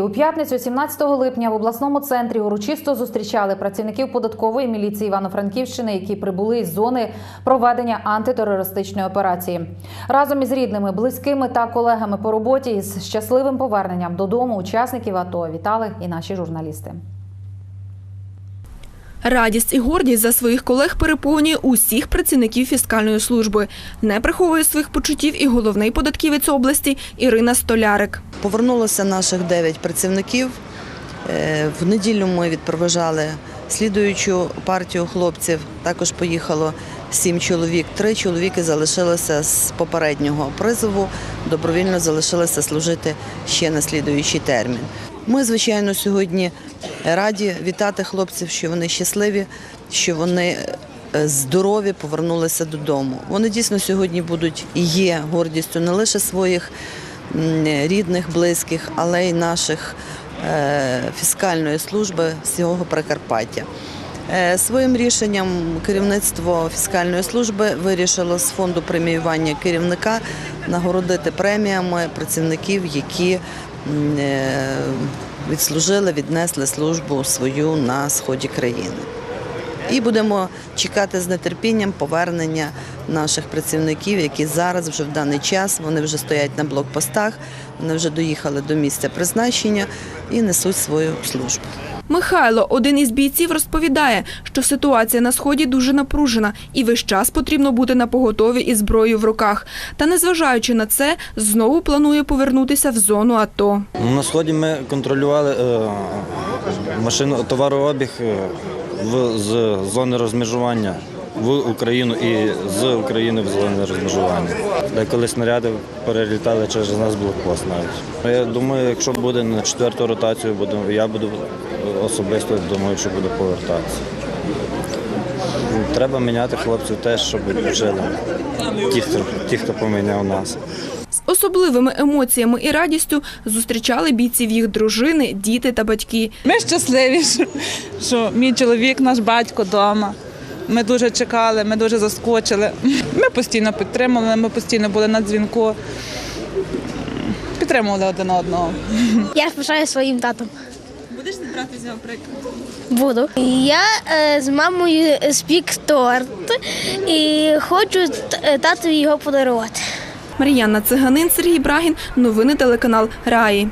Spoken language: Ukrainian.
У п'ятницю, 17 липня, в обласному центрі урочисто зустрічали працівників податкової міліції Івано-Франківщини, які прибули із зони проведення антитерористичної операції. Разом із рідними, близькими та колегами по роботі із щасливим поверненням додому учасників АТО вітали і наші журналісти. Радість і гордість за своїх колег переповнює усіх працівників фіскальної служби. Не приховує своїх почуттів і головний податківець області Ірина Столярик. Повернулося наших 9 працівників. Е, В неділю ми відпроважали слідуючу партію хлопців. Також поїхало 7 чоловік. Три чоловіки залишилися з попереднього призову, добровільно залишилися служити ще на слідуючий термін. Ми, звичайно, сьогодні раді вітати хлопців, що вони щасливі, що вони е, здорові повернулися додому. Вони дійсно сьогодні будуть і є гордістю не лише своїх рідних, близьких, але й наших е, фіскальної служби всього Прикарпаття. Е, Своїм рішенням керівництво фіскальної служби вирішило з фонду преміювання керівника нагородити преміями працівників, які відслужили, віднесли службу свою на сході країни. І будемо чекати з нетерпінням повернення наших працівників, які зараз вже в даний час вони вже стоять на блокпостах, вони вже доїхали до місця призначення і несуть свою службу. Михайло, один із бійців, розповідає, що ситуація на сході дуже напружена і весь час потрібно бути на поготові із зброєю в руках. Та незважаючи на це, знову планує повернутися в зону АТО. На сході ми контролювали е, машину товарообіг е, в, з зони розмежування в Україну і з України в зони розмежування. Деколи снаряди перелітали через нас блокпост навіть. Я думаю, якщо буде на четверту ротацію, буду, я буду особисто думаю, що буду повертатися. Треба міняти хлопців теж, щоб жили. Ті, хто, ті, хто поміняв нас. Особливими емоціями і радістю зустрічали бійців їх дружини, діти та батьки. Ми щасливі, що- мій чоловік, наш батько вдома. Ми дуже чекали, ми дуже заскочили. Ми постійно підтримували, ми постійно були на дзвінку. Підтримували один одного. Я пишаю своїм татом. Будеш брати з нього приклад? Буду. Я е, з мамою спік торт і хочу т- татові його подарувати. Мар'яна Циганин, Сергій Брагін. Новини телеканал Раї.